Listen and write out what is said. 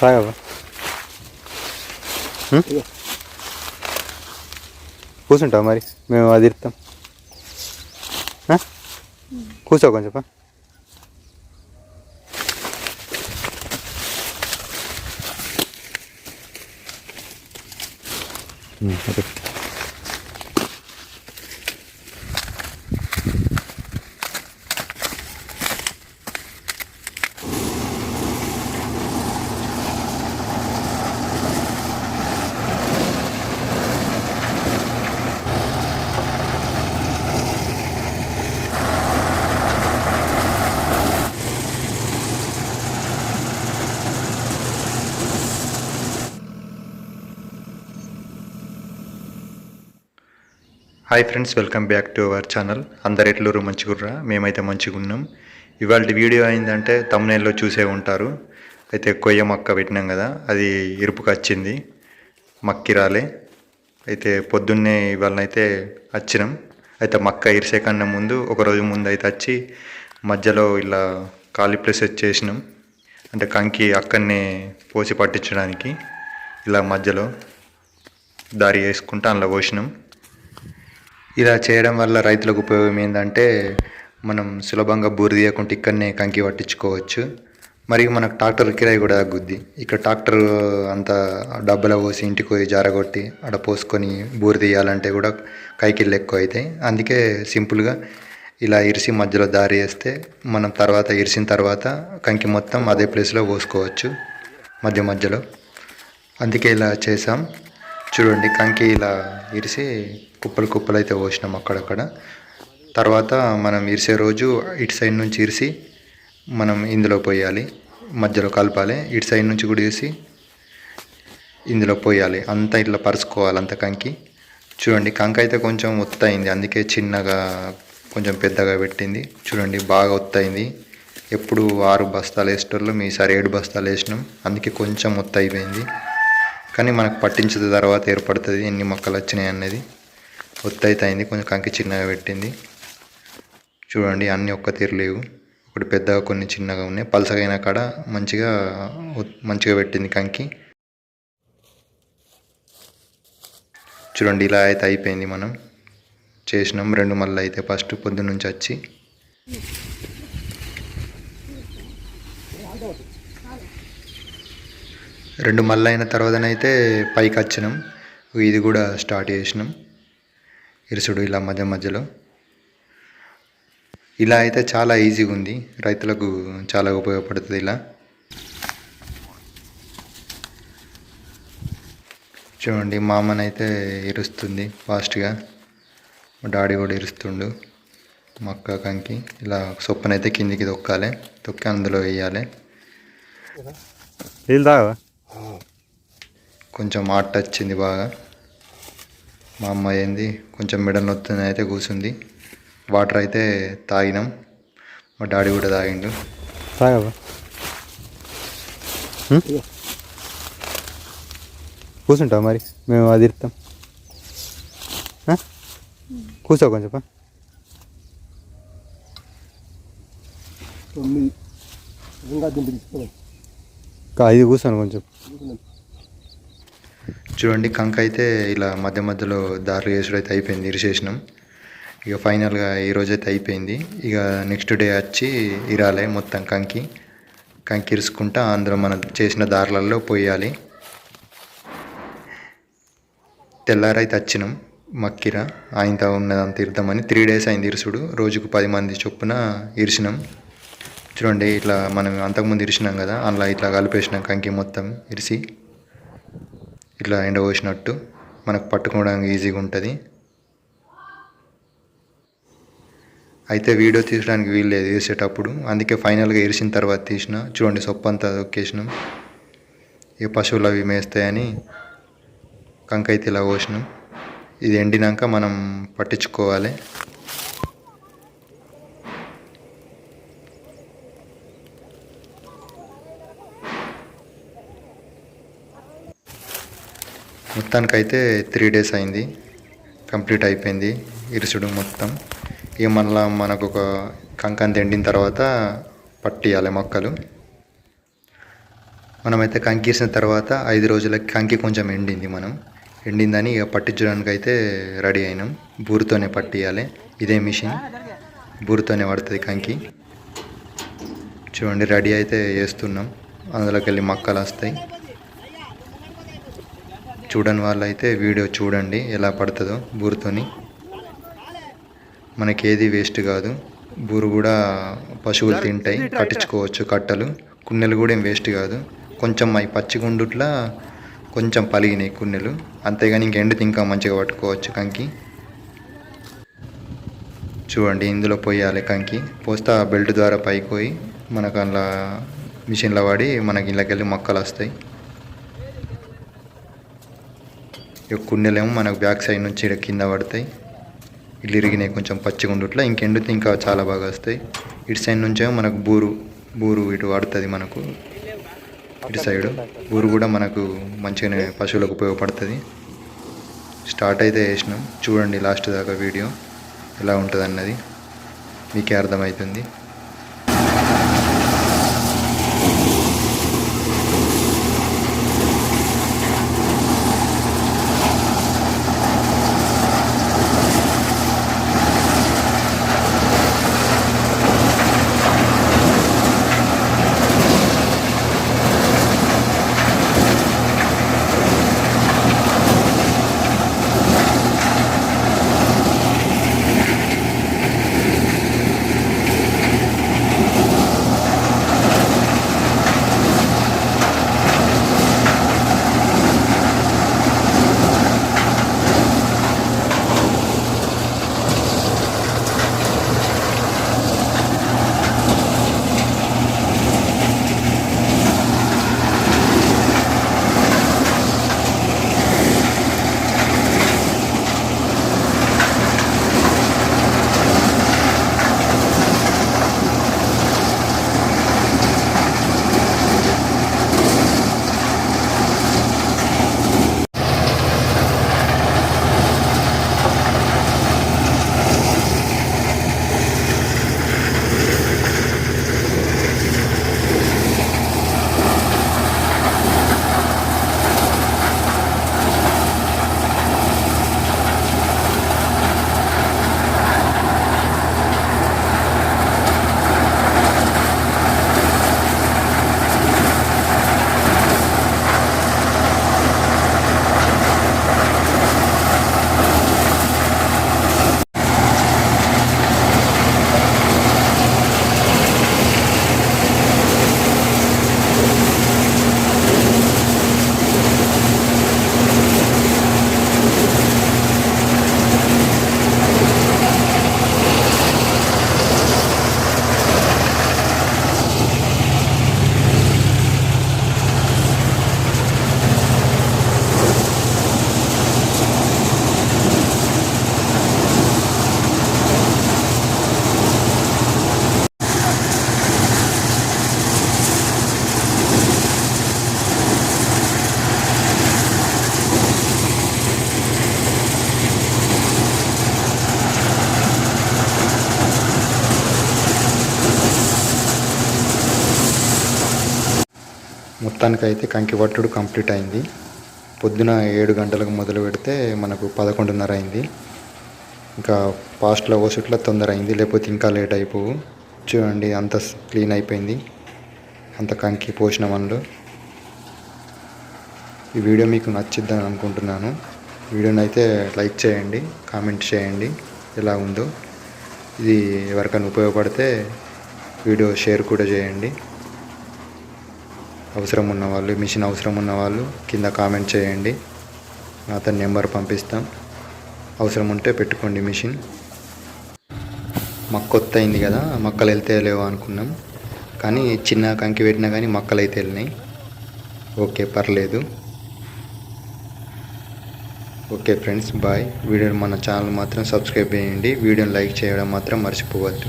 తాగవా కూర్చుంటావు మరి? మేము అది ఇస్తాం? కూర్చో కొంచెం okay. Hi friends welcome back to our channel అందరు ఎట్లూరు మంచిగుర్రా? మేమైతే మంచిగా ఉన్నాం ఇవాళ వీడియో అయిందంటే తమ్నేల్లో చూసే ఉంటారు. అయితే కొయ్య మొక్క పెట్టినాం కదా అది ఇరుపుకి వచ్చింది. మక్కి రాలే. అయితే పొద్దున్నే ఇవాళనైతే వచ్చినాం. అయితే మక్క ఇరిసే కన్నా ముందు ఒక రోజు ముందు అయితే వచ్చి మధ్యలో ఇలా ఖాళీ ప్లేస్ చేసినాం అంటే కంకి అక్కడనే పోసి పట్టించడానికి ఇలా మధ్యలో దారి వేసుకుంటా అందులో పోసినాం. ఇలా చేయడం వల్ల రైతులకు ఉపయోగం ఏంటంటే మనం సులభంగా బూరు తీయకుండా ఇక్కడనే కంకి పట్టించుకోవచ్చు. మరియు మనకు ట్రాక్టర్ కిరాయి కూడా తగ్గుద్ది ఇక్కడ ట్రాక్టర్ అంతా డబ్బులో పోసి ఇంటికి పోయి జారగొట్టి ఆడ పోసుకొని బూరు తీయాలంటే కూడా కైకిళ్ళు ఎక్కువ అవుతాయి అందుకే సింపుల్గా ఇలా ఇరిసి మధ్యలో దారి వేస్తే మనం తర్వాత ఇరిసిన తర్వాత కంకి మొత్తం అదే ప్లేస్లో పోసుకోవచ్చు. మధ్య మధ్యలో. అందుకే ఇలా చేసాం చూడండి కంకి ఇలా ఇరిసి కుప్పలు కుప్పలు అయితే పోసినాం అక్కడక్కడ. తర్వాత మనం ఇరిసే రోజు ఇటు సైడ్ నుంచి ఇరిసి మనం ఇందులో పోయాలి. మధ్యలో కలపాలి. ఇటు సైడ్ నుంచి కూడా ఇరిసి ఇందులో పోయాలి. అంతా ఇట్లా పరుచుకోవాలి అంత కంకి. చూడండి కంక అయితే కొంచెం ఒత్తయింది. అందుకే చిన్నగా కొంచెం పెద్దగా పెట్టింది. చూడండి బాగా ఒత్తయింది. ఎప్పుడు ఆరు బస్తాలు వేసేటోళ్ళు మీసారి ఏడు బస్తాలు వేసినాం. అందుకే కొంచెం ఒత్త అయిపోయింది కానీ మనకు పట్టించిన తర్వాత ఏర్పడుతుంది ఎన్ని మొక్కలు వచ్చినాయి అనేది ఒత్తైతే అయింది కొంచెం కంకి చిన్నగా పెట్టింది. చూడండి అన్నీ ఒక్క తీరు లేవు. ఒకటి పెద్దగా కొన్ని చిన్నగా ఉన్నాయి. పలసగైన కాడ మంచిగా మంచిగా పెట్టింది కంకి. చూడండి ఇలా అయితే అయిపోయింది మనం. చేసినాం రెండు మళ్ళీ అయితే ఫస్ట్ పొద్దున్న నుంచి వచ్చి. రెండు మళ్ళీ అయిన తర్వాతనైతే పైకి వచ్చినాం ఇది కూడా స్టార్ట్ చేసినాం. ఇరుసుడు ఇలా మధ్య మధ్యలో. ఇలా అయితే చాలా ఈజీగా ఉంది రైతులకు చాలా ఉపయోగపడుతుంది ఇలా. చూడండి మా అమ్మనైతే ఇరుస్తుంది ఫాస్ట్గా. మా డాడీ కూడా ఇరుస్తుండు. మక్క కంకి ఇలా సొప్పనైతే కిందికి తొక్కాలి. తొక్కి అందులో వేయాలి. నీళ్ళు తాగవా? కొంచెం ఆట వచ్చింది బాగా. మా అమ్మాయి ఏంది కొంచెం మెడల్ నొత్తుంది అయితే కూర్చుంది వాటర్ అయితే తాగినాం. మా డాడీ కూడా తాగిండు. తాగవా? కూర్చుంటావు మరి? మేము అది ఇస్తాం? కూర్చో కొంచెం. తొమ్మిది. ఇది కూర్చోను కొంచెం. చూడండి కంక అయితే ఇలా మధ్య మధ్యలో దారులు చేసుడు అయితే అయిపోయింది ఇరిసేసినాం. ఇక ఫైనల్గా ఈ అయితే అయిపోయింది. ఇక నెక్స్ట్ డే వచ్చి ఇరాలే మొత్తం కంకి. కంకి ఇరుసుకుంటా అందులో మనం చేసిన దారులలో పోయాలి. తెల్లారైతే వచ్చినాం మక్కిర ఆయనతో ఉన్నదంత ఇరుద్దామని త్రీ డేస్ అయింది ఇరుసుడు రోజుకు పది మంది చొప్పున ఇరిసినాం. చూడండి ఇట్లా మనం అంతకుముందు ఇరిసినాం కదా అందులో ఇట్లా కలిపేసినాం కంకి మొత్తం ఇరిసి. ఇట్లా ఎండబోసినట్టు మనకు పట్టుకోవడానికి ఈజీగా ఉంటుంది. అయితే వీడియో తీసడానికి వీల్లేదు ఇరిసేటప్పుడు అందుకే ఫైనల్గా ఇరిసిన తర్వాత తీసిన. చూడండి సొప్పంతా దొక్కేసినాం ఇక పశువులు అవి మేస్తాయని కంక అయితే ఇలా పోసినాం. ఇది ఎండినాక మనం పట్టించుకోవాలి. మొత్తానికైతే త్రీ డేస్ అయింది. కంప్లీట్ అయిపోయింది ఇరుసుడు మొత్తం. ఇక మళ్ళా మనకు ఒక కంకంత తిండిన తర్వాత పట్టియాలి మొక్కలు. మనమైతే కంకిసిన తర్వాత ఐదు రోజులకి కంకి కొంచెం ఎండింది మనం. ఎండిందని ఇక పట్టించడానికి అయితే రెడీ అయినాం. బూరుతోనే పట్టియాలి ఇదే మిషన్ బూరుతోనే పడుతుంది కంకి. చూడండి రెడీ అయితే వేస్తున్నాం. అందులోకి వెళ్ళి మక్కలు వస్తాయి. చూడని వాళ్ళైతే వీడియో చూడండి ఎలా పడుతుందో బూరుతోని. మనకి ఏది వేస్ట్ కాదు. బూరు కూడా పశువులు తింటాయి కట్టించుకోవచ్చు కట్టలు. కున్నెలు కూడా ఏం వేస్ట్ కాదు. కొంచెం అవి పచ్చిగుండుట్లా కొంచెం పలిగినాయి కున్నెలు. అంతేగాని ఇంక ఎండితే ఇంకా మంచిగా పట్టుకోవచ్చు కంకి. చూడండి ఇందులో పోయాలి కంకి. పోస్తే ఆ బెల్ట్ ద్వారా పైకి పోయి మనకు అలా మిషన్లో పడి మనకి ఇళ్ళకి వెళ్ళి మొక్కలు వస్తాయి. ఇక కున్నెలేమో మనకు బ్యాక్ సైడ్ నుంచి ఇక్కడ కింద పడతాయి. ఇల్లు ఇరిగినాయి కొంచెం పచ్చిగా ఉండుట్లా ఇంకెండితే ఇంకా చాలా బాగా వస్తాయి. ఇటు సైడ్ నుంచేమో మనకు బూరు బూరు ఇటు పడుతుంది మనకు. ఇటు సైడ్ బూరు కూడా మనకు మంచిగానే పశువులకు ఉపయోగపడుతుంది. స్టార్ట్ అయితే వేసినాం చూడండి లాస్ట్ దాకా వీడియో ఎలా ఉంటుంది అన్నది మీకే అర్థమవుతుంది మొత్తానికైతే కంకి పట్టుడు కంప్లీట్ అయింది. పొద్దున ఏడు గంటలకు మొదలు పెడితే మనకు పదకొండున్నర అయింది. ఇంకా ఫాస్ట్లో వసుట్ల తొందర అయింది. లేకపోతే ఇంకా లేట్ అయిపోవు. చూడండి అంత క్లీన్ అయిపోయింది. అంత కంకి పోసిన మనలో ఈ వీడియో మీకు నచ్చిద్దని అనుకుంటున్నాను. వీడియోని అయితే లైక్ చేయండి కామెంట్ చేయండి. ఎలా ఉందో. ఇది ఎవరికైనా ఉపయోగపడితే వీడియో షేర్ కూడా చేయండి. అవసరం ఉన్నవాళ్ళు మిషన్ అవసరం ఉన్నవాళ్ళు కింద కామెంట్ చేయండి. అతని నెంబర్ పంపిస్తాం. అవసరం ఉంటే పెట్టుకోండి మిషన్. మక్క కొత్త అయింది కదా మక్కలు వెళ్తే లేవు అనుకున్నాం. కానీ చిన్న కంకి పెట్టినా కానీ మక్కలు అయితే వెళ్ళినాయి. ఓకే పర్లేదు. Okay friends bye. వీడియో మన ఛానల్ మాత్రం సబ్స్క్రైబ్ చేయండి. వీడియోని లైక్ చేయడం మాత్రం మర్చిపోవద్దు.